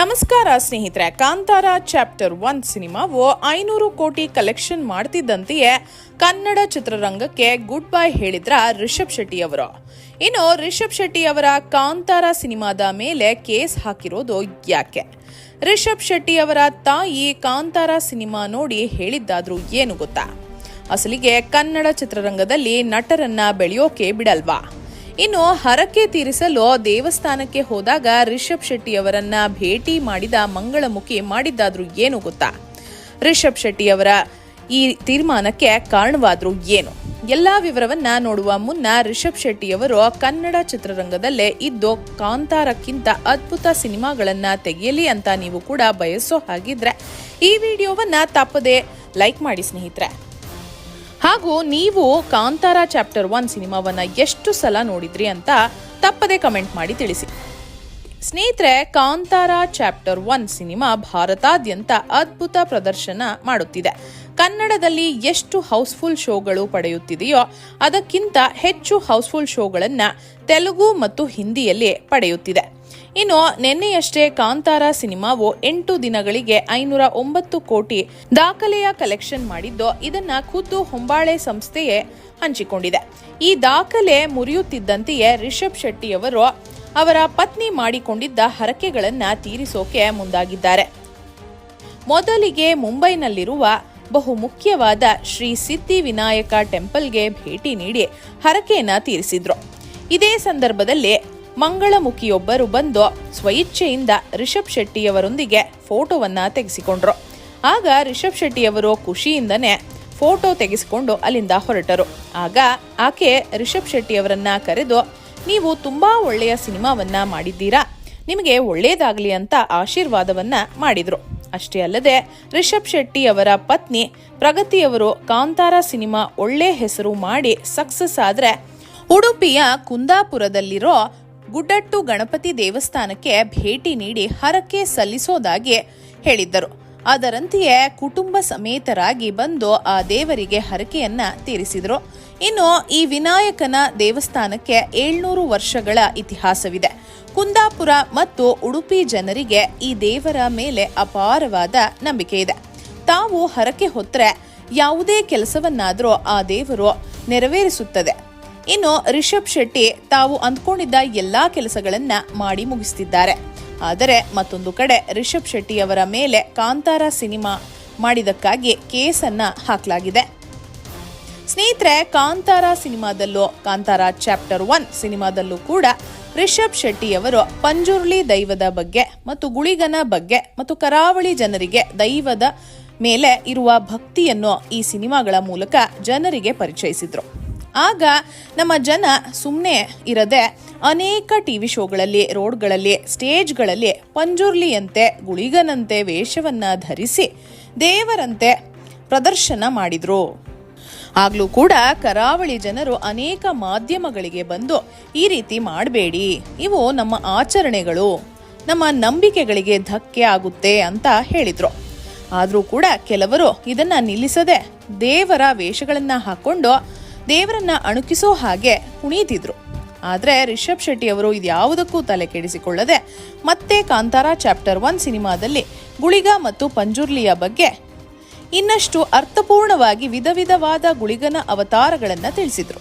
ನಮಸ್ಕಾರ ಸ್ನೇಹಿತರೆ, Kantara chapter one ಸಿನಿಮಾವು ಐನೂರು ಕೋಟಿ ಕಲೆಕ್ಷನ್ ಮಾಡ್ತಿದ್ದಂತೆಯೇ ಕನ್ನಡ ಚಿತ್ರರಂಗಕ್ಕೆ ಗುಡ್ ಬೈ ಹೇಳಿದ್ರ ರಿಷಬ್ ಶೆಟ್ಟಿ ಅವರು. ಇನ್ನು ರಿಷಬ್ ಶೆಟ್ಟಿ ಅವರ ಕಾಂತಾರ ಸಿನಿಮಾದ ಮೇಲೆ ಕೇಸ್ ಹಾಕಿರೋದು ಯಾಕೆ? ರಿಷಬ್ ಶೆಟ್ಟಿ ಅವರ ತಾಯಿ ಕಾಂತಾರ ಸಿನಿಮಾ ನೋಡಿ ಹೇಳಿದ್ದಾದ್ರೂ ಏನು ಗೊತ್ತಾ? ಅಸಲಿಗೆ ಕನ್ನಡ ಚಿತ್ರರಂಗದಲ್ಲಿ ನಟರನ್ನ ಬೆಳೆಯೋಕೆ ಬಿಡಲ್ವಾ? ಇನ್ನು ಹರಕೆ ತೀರಿಸಲು ದೇವಸ್ಥಾನಕ್ಕೆ ಹೋದಾಗ ರಿಷಬ್ ಶೆಟ್ಟಿ ಅವರನ್ನ ಭೇಟಿ ಮಾಡಿದ ಮಂಗಳಮುಖಿ ಮಾಡಿದ್ದಾದ್ರೂ ಏನು ಗೊತ್ತಾ? ರಿಷಬ್ ಶೆಟ್ಟಿ ಅವರ ಈ ತೀರ್ಮಾನಕ್ಕೆ ಕಾರಣವಾದ್ರೂ ಏನು? ಎಲ್ಲಾ ವಿವರವನ್ನ ನೋಡುವ ಮುನ್ನ ರಿಷಬ್ ಶೆಟ್ಟಿ ಅವರು ಕನ್ನಡ ಚಿತ್ರರಂಗದಲ್ಲೇ ಇದ್ದು ಕಾಂತಾರಕ್ಕಿಂತ ಅದ್ಭುತ ಸಿನಿಮಾಗಳನ್ನ ತೆಗೆಯಲಿ ಅಂತ ನೀವು ಕೂಡ ಬಯಸೋ ಹಾಗಿದ್ರೆ ಈ ವಿಡಿಯೋವನ್ನ ತಪ್ಪದೆ ಲೈಕ್ ಮಾಡಿ ಸ್ನೇಹಿತರೆ. ಹಾಗೂ ನೀವು ಕಾಂತಾರ ಚಾಪ್ಟರ್ ಒನ್ ಸಿನಿಮಾವನ್ನ ಎಷ್ಟು ಸಲ ನೋಡಿದ್ರಿ ಅಂತ ತಪ್ಪದೆ ಕಮೆಂಟ್ ಮಾಡಿ ತಿಳಿಸಿ. ಸ್ನೇಹಿತರೆ, ಕಾಂತಾರ ಚಾಪ್ಟರ್ ಒನ್ ಸಿನಿಮಾ ಭಾರತಾದ್ಯಂತ ಅದ್ಭುತ ಪ್ರದರ್ಶನ ಮಾಡುತ್ತಿದೆ. ಕನ್ನಡದಲ್ಲಿ ಎಷ್ಟು ಹೌಸ್ಫುಲ್ ಶೋಗಳು ಪಡೆಯುತ್ತಿದೆಯೋ ಅದಕ್ಕಿಂತ ಹೆಚ್ಚು ಹೌಸ್ಫುಲ್ ಶೋಗಳನ್ನು ತೆಲುಗು ಮತ್ತು ಹಿಂದಿಯಲ್ಲಿ ಪಡೆಯುತ್ತಿದೆ. ಇನ್ನು ನಿನ್ನೆಯಷ್ಟೇ ಕಾಂತಾರ ಸಿನಿಮಾವು ಎಂಟು ದಿನಗಳಿಗೆ ಐನೂರ ಒಂಬತ್ತು ಕೋಟಿ ದಾಖಲೆಯ ಕಲೆಕ್ಷನ್ ಮಾಡಿದ್ದು ಇದನ್ನ ಖುದ್ದು ಹೊಂಬಾಳೆ ಸಂಸ್ಥೆಯೇ ಹಂಚಿಕೊಂಡಿದೆ. ಈ ದಾಖಲೆ ಮುರಿಯುತ್ತಿದ್ದಂತೆಯೇ ರಿಷಬ್ ಶೆಟ್ಟಿಯವರು ಅವರ ಪತ್ನಿ ಮಾಡಿಕೊಂಡಿದ್ದ ಹರಕೆಗಳನ್ನು ತೀರಿಸೋಕೆ ಮುಂದಾಗಿದ್ದಾರೆ. ಮೊದಲಿಗೆ ಮುಂಬೈನಲ್ಲಿರುವ ಬಹು ಮುಖ್ಯವಾದ ಶ್ರೀ ಸಿದ್ಧಿ ವಿನಾಯಕ ಟೆಂಪಲ್ಗೆ ಭೇಟಿ ನೀಡಿ ಹರಕೆಯನ್ನ ತೀರಿಸಿದ್ರು. ಇದೇ ಸಂದರ್ಭದಲ್ಲಿ ಮಂಗಳಮುಖಿಯೊಬ್ಬರು ಬಂದು ಸ್ವಇಚ್ಛೆಯಿಂದ ರಿಷಬ್ ಶೆಟ್ಟಿಯವರೊಂದಿಗೆ ಫೋಟೋವನ್ನ ತೆಗೆಸಿಕೊಂಡ್ರು. ಆಗ ರಿಷಬ್ ಶೆಟ್ಟಿಯವರು ಖುಷಿಯಿಂದನೇ ಫೋಟೋ ತೆಗೆಸಿಕೊಂಡು ಅಲ್ಲಿಂದ ಹೊರಟರು. ಆಗ ಆಕೆ ರಿಷಬ್ ಶೆಟ್ಟಿಯವರನ್ನ ಕರೆದು, ನೀವು ತುಂಬಾ ಒಳ್ಳೆಯ ಸಿನಿಮಾವನ್ನ ಮಾಡಿದ್ದೀರಾ? ನಿಮಗೆ ಒಳ್ಳೆಯದಾಗಲಿ ಅಂತ ಆಶೀರ್ವಾದವನ್ನ ಮಾಡಿದ್ರು. ಅಷ್ಟೇ ಅಲ್ಲದೆ ರಿಷಬ್ ಶೆಟ್ಟಿ ಅವರ ಪತ್ನಿ ಪ್ರಗತಿಯವರು ಕಾಂತಾರ ಸಿನಿಮಾ ಒಳ್ಳೆ ಹೆಸರು ಮಾಡಿ ಸಕ್ಸಸ್ ಆದ್ರೆ ಉಡುಪಿಯ ಕುಂದಾಪುರದಲ್ಲಿರೋ ಗುಡ್ಡಟ್ಟು ಗಣಪತಿ ದೇವಸ್ಥಾನಕ್ಕೆ ಭೇಟಿ ನೀಡಿ ಹರಕೆ ಸಲ್ಲಿಸೋದಾಗಿ ಹೇಳಿದ್ದರು. ಅದರಂತೆಯೇ ಕುಟುಂಬ ಸಮೇತರಾಗಿ ಬಂದು ಆ ದೇವರಿಗೆ ಹರಕೆಯನ್ನ ತೀರಿಸಿದರು. ಇನ್ನು ಈ ವಿನಾಯಕನ ದೇವಸ್ಥಾನಕ್ಕೆ ಏಳ್ನೂರು ವರ್ಷಗಳ ಇತಿಹಾಸವಿದೆ. ಕುಂದಾಪುರ ಮತ್ತು ಉಡುಪಿ ಜನರಿಗೆ ಈ ದೇವರ ಮೇಲೆ ಅಪಾರವಾದ ನಂಬಿಕೆ ಇದೆ. ತಾವು ಹರಕೆ ಹೊತ್ತರೆ ಯಾವುದೇ ಕೆಲಸವನ್ನಾದರೂ ಆ ದೇವರು ನೆರವೇರಿಸುತ್ತದೆ. ಇನ್ನು ರಿಷಬ್ ಶೆಟ್ಟಿ ತಾವು ಅಂದ್ಕೊಂಡಿದ್ದ ಎಲ್ಲಾ ಕೆಲಸಗಳನ್ನ ಮಾಡಿ ಮುಗಿಸ್ತಿದ್ದಾರೆ. ಆದರೆ ಮತ್ತೊಂದು ಕಡೆ ರಿಷಬ್ ಶೆಟ್ಟಿ ಅವರ ಮೇಲೆ ಕಾಂತಾರ ಸಿನಿಮಾ ಮಾಡಿದಕ್ಕಾಗಿ ಕೇಸನ್ನ ಹಾಕಲಾಗಿದೆ. ಸ್ನೇಹಿತರೆ, ಕಾಂತಾರ ಸಿನಿಮಾದಲ್ಲೂ, ಕಾಂತಾರ ಚಾಪ್ಟರ್ ಒನ್ ಸಿನಿಮಾದಲ್ಲೂ ಕೂಡ ರಿಷಬ್ ಶೆಟ್ಟಿಯವರು ಪಂಜುರ್ಲಿ ದೈವದ ಬಗ್ಗೆ ಮತ್ತು ಗುಳಿಗನ ಬಗ್ಗೆ ಮತ್ತು ಕರಾವಳಿ ಜನರಿಗೆ ದೈವದ ಮೇಲೆ ಇರುವ ಭಕ್ತಿಯನ್ನು ಈ ಸಿನಿಮಾಗಳ ಮೂಲಕ ಜನರಿಗೆ ಪರಿಚಯಿಸಿದ್ರು. ಆಗ ನಮ್ಮ ಜನ ಸುಮ್ಮನೆ ಇರದೆ ಅನೇಕ ಟಿ ವಿ ಶೋಗಳಲ್ಲಿ, ರೋಡ್ಗಳಲ್ಲಿ, ಸ್ಟೇಜ್ಗಳಲ್ಲಿ ಪಂಜುರ್ಲಿಯಂತೆ, ಗುಳಿಗನಂತೆ ವೇಷವನ್ನು ಧರಿಸಿ ದೇವರಂತೆ ಪ್ರದರ್ಶನ ಮಾಡಿದ್ರು. ಆಗ್ಲೂ ಕೂಡ ಕರಾವಳಿ ಜನರು ಅನೇಕ ಮಾಧ್ಯಮಗಳಿಗೆ ಬಂದು ಈ ರೀತಿ ಮಾಡಬೇಡಿ. ಇವು ನಮ್ಮ ಆಚರಣೆಗಳು. ನಮ್ಮ ನಂಬಿಕೆಗಳಿಗೆ ಧಕ್ಕೆ ಆಗುತ್ತೆ ಅಂತ ಹೇಳಿದ್ರು. ಆದರೂ ಕೂಡ ಕೆಲವರು ಇದನ್ನ ನಿಲ್ಲಿಸದೆ ದೇವರ ವೇಷಗಳನ್ನ ಹಾಕೊಂಡು ದೇವರನ್ನ ಅಣುಕಿಸೋ ಹಾಗೆ ಕುಣಿತಿದ್ರು. ಆದರೆ ರಿಷಬ್ ಶೆಟ್ಟಿ ಅವರು ಇದ್ಯಾವುದಕ್ಕೂ ತಲೆ ಕೆಡಿಸಿಕೊಳ್ಳದೆ ಮತ್ತೆ ಕಾಂತಾರ ಚಾಪ್ಟರ್ ಒನ್ ಸಿನಿಮಾದಲ್ಲಿ ಗುಳಿಗ ಮತ್ತು ಪಂಜುರ್ಲಿಯ ಬಗ್ಗೆ ಇನ್ನಷ್ಟು ಅರ್ಥಪೂರ್ಣವಾಗಿ ವಿಧ ವಿಧವಾದ ಗುಳಿಗನ ಅವತಾರಗಳನ್ನು ತಿಳಿಸಿದರು.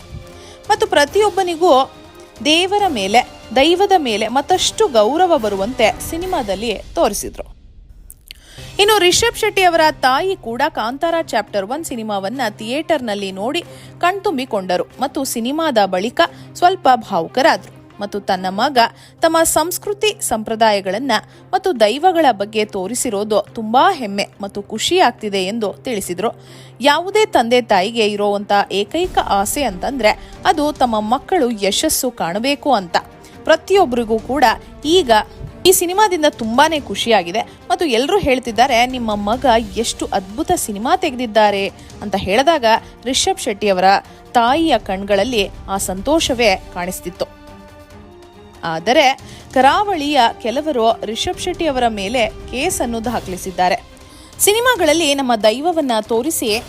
ಮತ್ತು ಪ್ರತಿಯೊಬ್ಬನಿಗೂ ದೇವರ ಮೇಲೆ, ದೈವದ ಮೇಲೆ ಮತ್ತಷ್ಟು ಗೌರವ ಬರುವಂತೆ ಸಿನಿಮಾದಲ್ಲಿ ತೋರಿಸಿದ್ರು. ಇನ್ನು ರಿಷಬ್ ಶೆಟ್ಟಿ ಅವರ ತಾಯಿ ಕೂಡ ಕಾಂತಾರ ಚಾಪ್ಟರ್ ಒನ್ ಸಿನಿಮಾವನ್ನ ಥಿಯೇಟರ್ನಲ್ಲಿ ನೋಡಿ ಕಣ್ತುಂಬಿಕೊಂಡರು ಮತ್ತು ಸಿನಿಮಾದ ಬಳಿಕ ಸ್ವಲ್ಪ ಭಾವುಕರಾದ್ರು. ಮತ್ತು ತನ್ನ ಮಗ ತಮ್ಮ ಸಂಸ್ಕೃತಿ ಸಂಪ್ರದಾಯಗಳನ್ನ ಮತ್ತು ದೈವಗಳ ಬಗ್ಗೆ ತೋರಿಸಿರೋದು ತುಂಬಾ ಹೆಮ್ಮೆ ಮತ್ತು ಖುಷಿ ಆಗ್ತಿದೆ ಎಂದು ತಿಳಿಸಿದ್ರು. ಯಾವುದೇ ತಂದೆ ತಾಯಿಗೆ ಇರುವಂತ ಏಕೈಕ ಆಸೆ ಅಂತಂದ್ರೆ ಅದು ತಮ್ಮ ಮಕ್ಕಳು ಯಶಸ್ಸು ಕಾಣಬೇಕು ಅಂತ. ಪ್ರತಿಯೊಬ್ಬರಿಗೂ ಕೂಡ ಈಗ ಈ ಸಿನಿಮಾದಿಂದ ತುಂಬಾನೇ ಖುಷಿಯಾಗಿದೆ ಮತ್ತು ಎಲ್ಲರೂ ಹೇಳ್ತಿದ್ದಾರೆ, ನಿಮ್ಮ ಮಗ ಎಷ್ಟು ಅದ್ಭುತ ಸಿನಿಮಾ ತೆಗೆದಿದ್ದಾರೆ ಅಂತ ಹೇಳಿದಾಗ ರಿಷಬ್ ಶೆಟ್ಟಿ ಅವರ ತಾಯಿಯ ಕಣ್ಗಳಲ್ಲಿ ಆ ಸಂತೋಷವೇ ಕಾಣಿಸ್ತಿತ್ತು. ಆದರೆ ಕರಾವಳಿಯ ಕೆಲವರು ರಿಷಬ್ ಶೆಟ್ಟಿ ಅವರ ಮೇಲೆ ಕೇಸನ್ನು ದಾಖಲಿಸಿದ್ದಾರೆ. ಸಿನಿಮಾಗಳಲ್ಲಿ ನಮ್ಮ ದೈವವನ್ನ ತೋರಿಸಿ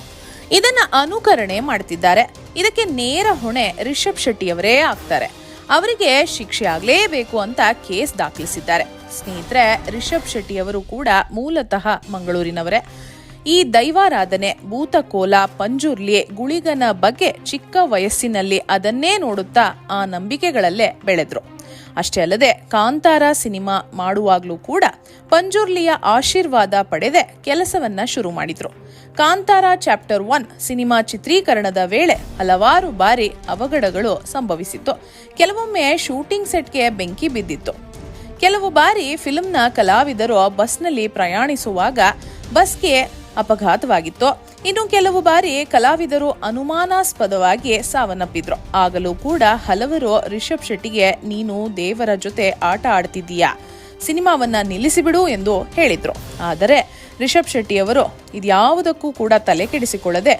ಇದನ್ನ ಅನುಕರಣೆ ಮಾಡ್ತಿದ್ದಾರೆ. ಇದಕ್ಕೆ ನೇರ ಹೊಣೆ ರಿಷಬ್ ಶೆಟ್ಟಿಯವರೇ ಆಗ್ತಾರೆ. ಅವರಿಗೆ ಶಿಕ್ಷೆ ಆಗಲೇಬೇಕು ಅಂತ ಕೇಸ್ ದಾಖಲಿಸಿದ್ದಾರೆ. ಸ್ನೇಹಿತರೆ, ರಿಷಬ್ ಶೆಟ್ಟಿ ಅವರು ಕೂಡ ಮೂಲತಃ ಮಂಗಳೂರಿನವರೇ. ಈ ದೈವಾರಾಧನೆ, ಭೂತಕೋಲ, ಪಂಜುರ್ಲಿ, ಗುಳಿಗನ ಬಗ್ಗೆ ಚಿಕ್ಕ ವಯಸ್ಸಿನಲ್ಲಿ ಅದನ್ನೇ ನೋಡುತ್ತಾ ಆ ನಂಬಿಕೆಗಳಲ್ಲೇ ಬೆಳೆದ್ರು. ಅಷ್ಟೇ ಅಲ್ಲದೆ ಕಾಂತಾರ ಸಿನಿಮಾ ಮಾಡುವಾಗಲೂ ಕೂಡ ಪಂಜುರ್ಲಿಯ ಆಶೀರ್ವಾದ ಪಡೆದೆ ಕೆಲಸವನ್ನ ಶುರು ಮಾಡಿದ್ರು. ಕಾಂತಾರ ಚಾಪ್ಟರ್ ಒನ್ ಸಿನಿಮಾ ಚಿತ್ರೀಕರಣದ ವೇಳೆ ಹಲವಾರು ಬಾರಿ ಅವಘಡಗಳು ಸಂಭವಿಸಿತ್ತು. ಕೆಲವೊಮ್ಮೆ ಶೂಟಿಂಗ್ ಸೆಟ್ಗೆ ಬೆಂಕಿ ಬಿದ್ದಿತ್ತು. ಕೆಲವು ಬಾರಿ ಫಿಲ್ಮ್ನ ಕಲಾವಿದರು ಬಸ್ನಲ್ಲಿ ಪ್ರಯಾಣಿಸುವಾಗ ಬಸ್ಗೆ ಅಪಘಾತವಾಗಿತ್ತು. ಇನ್ನು ಕೆಲವು ಬಾರಿ ಕಲಾವಿದರು ಅನುಮಾನಾಸ್ಪದವಾಗಿ ಸಾವನ್ನಪ್ಪಿದ್ರು. ಆಗಲೂ ಕೂಡ ಹಲವರು ರಿಷಬ್ ಶೆಟ್ಟಿಗೆ, ನೀನು ದೇವರ ಜೊತೆ ಆಟ ಆಡ್ತಿದ್ದೀಯಾ? ಸಿನಿಮಾವನ್ನ ನಿಲ್ಲಿಸಿಬಿಡು ಎಂದು ಹೇಳಿದ್ರು. ಆದರೆ ರಿಷಬ್ ಶೆಟ್ಟಿಯವರು ಇದ್ಯಾವುದಕ್ಕೂ ಕೂಡ ತಲೆ ಕೆಡಿಸಿಕೊಳ್ಳದೆ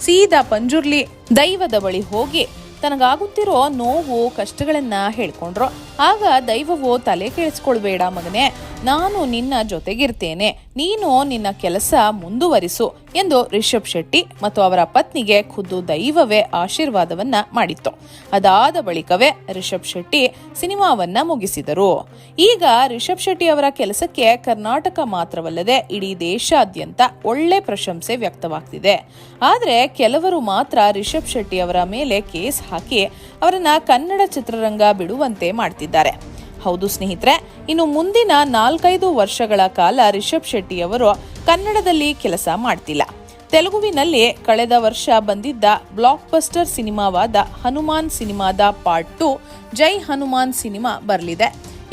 ಸೀದಾ ಪಂಜುರ್ಲಿ ದೈವದ ಬಳಿ ಹೋಗಿ ತನಗಾಗುತ್ತಿರೋ ನೋವು, ಕಷ್ಟಗಳನ್ನ ಹೇಳ್ಕೊಂಡ್ರು. ಆಗ ದೈವವು ತಲೆ ಕೆಡಿಸ್ಕೊಳ್ಬೇಡ ಮಗನೇ. ನಾನು ನಿನ್ನ ಜೊತೆಗಿರ್ತೇನೆ. ನೀನು ನಿನ್ನ ಕೆಲಸ ಮುಂದುವರಿಸು ಎಂದು ರಿಷಬ್ ಶೆಟ್ಟಿ ಮತ್ತು ಅವರ ಪತ್ನಿಗೆ ಖುದ್ದು ದೈವವೇ ಆಶೀರ್ವಾದವನ್ನ ಮಾಡಿತ್ತು. ಅದಾದ ಬಳಿಕವೇ ರಿಷಬ್ ಶೆಟ್ಟಿ ಸಿನಿಮಾವನ್ನ ಮುಗಿಸಿದರು. ಈಗ ರಿಷಬ್ ಶೆಟ್ಟಿ ಅವರ ಕೆಲಸಕ್ಕೆ ಕರ್ನಾಟಕ ಮಾತ್ರವಲ್ಲದೆ ಇಡೀ ದೇಶಾದ್ಯಂತ ಒಳ್ಳೆ ಪ್ರಶಂಸೆ ವ್ಯಕ್ತವಾಗ್ತಿದೆ. ಆದರೆ ಕೆಲವರು ಮಾತ್ರ ರಿಷಬ್ ಶೆಟ್ಟಿ ಅವರ ಮೇಲೆ ಕೇಸ್ ಹಾಕಿ ಅವರನ್ನ ಕನ್ನಡ ಚಿತ್ರರಂಗ ಬಿಡುವಂತೆ ಮಾಡ್ತಿದ್ದಾರೆ. ಹೌದು ಸ್ನೇಹಿತರೆ, ಇನ್ನು ಮುಂದಿನ ನಾಲ್ಕೈದು ವರ್ಷಗಳ ಕಾಲ ರಿಷಬ್ ಶೆಟ್ಟಿ ಅವರು ಕನ್ನಡದಲ್ಲಿ ಕೆಲಸ ಮಾಡ್ತಿಲ್ಲ. ತೆಲುಗುವಿನಲ್ಲಿ ಕಳೆದ ವರ್ಷ ಬಂದಿದ್ದ ಬ್ಲಾಕ್ ಬಸ್ಟರ್ ಸಿನಿಮಾವಾದ ಹನುಮಾನ್ ಸಿನಿಮಾದ part two Jai Hanuman cinema ಬರಲಿದೆ.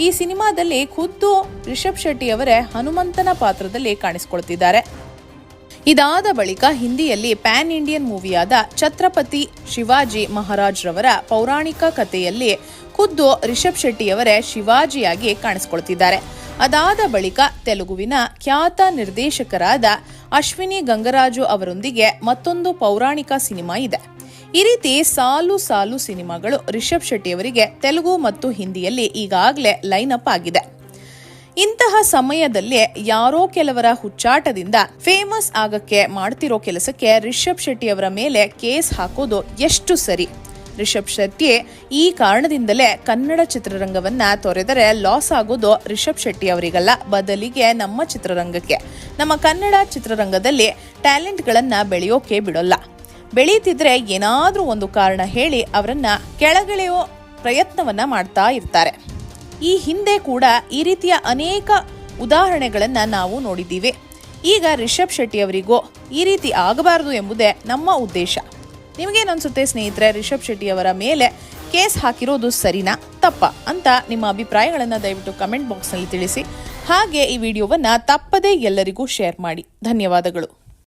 ಈ ಸಿನಿಮಾದಲ್ಲಿ ಖುದ್ದು ರಿಷಬ್ ಶೆಟ್ಟಿ ಅವರೇ ಹನುಮಂತನ ಪಾತ್ರದಲ್ಲಿ ಕಾಣಿಸಿಕೊಳ್ತಿದ್ದಾರೆ. ಇದಾದ ಬಳಿಕ ಹಿಂದಿಯಲ್ಲಿ ಪ್ಯಾನ್ ಇಂಡಿಯನ್ ಮೂವಿಯಾದ ಛತ್ರಪತಿ ಶಿವಾಜಿ ಮಹಾರಾಜ್ ರವರ ಪೌರಾಣಿಕ ಕಥೆಯಲ್ಲಿ ಖುದ್ದು ರಿಷಬ್ ಶೆಟ್ಟಿಯವರೇ ಶಿವಾಜಿಯಾಗಿ ಕಾಣಿಸಿಕೊಳ್ತಿದ್ದಾರೆ. ಅದಾದ ಬಳಿಕ ತೆಲುಗುವಿನ ಖ್ಯಾತ ನಿರ್ದೇಶಕರಾದ ಅಶ್ವಿನಿ ಗಂಗರಾಜು ಅವರೊಂದಿಗೆ ಮತ್ತೊಂದು ಪೌರಾಣಿಕ ಸಿನಿಮಾ ಇದೆ. ಈ ರೀತಿ ಸಾಲು ಸಾಲು ಸಿನಿಮಾಗಳು ರಿಷಬ್ ಶೆಟ್ಟಿಯವರಿಗೆ ತೆಲುಗು ಮತ್ತು ಹಿಂದಿಯಲ್ಲಿ ಈಗಾಗಲೇ ಲೈನ್ ಅಪ್ ಆಗಿದೆ. ಇಂತಹ ಸಮಯದಲ್ಲಿ ಯಾರೋ ಕೆಲವರ ಹುಚ್ಚಾಟದಿಂದ ಫೇಮಸ್ ಆಗಕ್ಕೆ ಮಾಡ್ತಿರೋ ಕೆಲಸಕ್ಕೆ ರಿಷಬ್ ಶೆಟ್ಟಿ ಅವರ ಮೇಲೆ ಕೇಸ್ ಹಾಕೋದು ಎಷ್ಟು ಸರಿ. ರಿಷಬ್ ಶೆಟ್ಟಿ ಈ ಕಾರಣದಿಂದಲೇ ಕನ್ನಡ ಚಿತ್ರರಂಗವನ್ನ ತೊರೆದರೆ ಲಾಸ್ ಆಗೋದು ರಿಷಬ್ ಶೆಟ್ಟಿ ಅವರಿಗಲ್ಲ, ಬದಲಿಗೆ ನಮ್ಮ ಚಿತ್ರರಂಗಕ್ಕೆ. ನಮ್ಮ ಕನ್ನಡ ಚಿತ್ರರಂಗದಲ್ಲಿ ಟ್ಯಾಲೆಂಟ್ಗಳನ್ನ ಬೆಳೆಯೋಕೆ ಬಿಡೋಲ್ಲ. ಬೆಳೀತಿದ್ರೆ ಏನಾದರೂ ಒಂದು ಕಾರಣ ಹೇಳಿ ಅವರನ್ನ ಕೆಳಗಿಳಿಯೋ ಪ್ರಯತ್ನವನ್ನ ಮಾಡ್ತಾ ಇರ್ತಾರೆ. ಈ ಹಿಂದೆ ಕೂಡ ಈ ರೀತಿಯ ಅನೇಕ ಉದಾಹರಣೆಗಳನ್ನು ನಾವು ನೋಡಿದ್ದೀವಿ. ಈಗ ರಿಷಬ್ ಶೆಟ್ಟಿ ಅವರಿಗೂ ಈ ರೀತಿ ಆಗಬಾರದು ಎಂಬುದೇ ನಮ್ಮ ಉದ್ದೇಶ. ನಿಮಗೇನನ್ಸುತ್ತೆ ಸ್ನೇಹಿತರೆ, ರಿಷಬ್ ಶೆಟ್ಟಿ ಅವರ ಮೇಲೆ ಕೇಸ್ ಹಾಕಿರೋದು ಸರಿನಾ, ತಪ್ಪ ಅಂತ ನಿಮ್ಮ ಅಭಿಪ್ರಾಯಗಳನ್ನು ದಯವಿಟ್ಟು ಕಮೆಂಟ್ ಬಾಕ್ಸ್ನಲ್ಲಿ ತಿಳಿಸಿ. ಹಾಗೆ ಈ ವಿಡಿಯೋವನ್ನು ತಪ್ಪದೇ ಎಲ್ಲರಿಗೂ ಶೇರ್ ಮಾಡಿ. ಧನ್ಯವಾದಗಳು.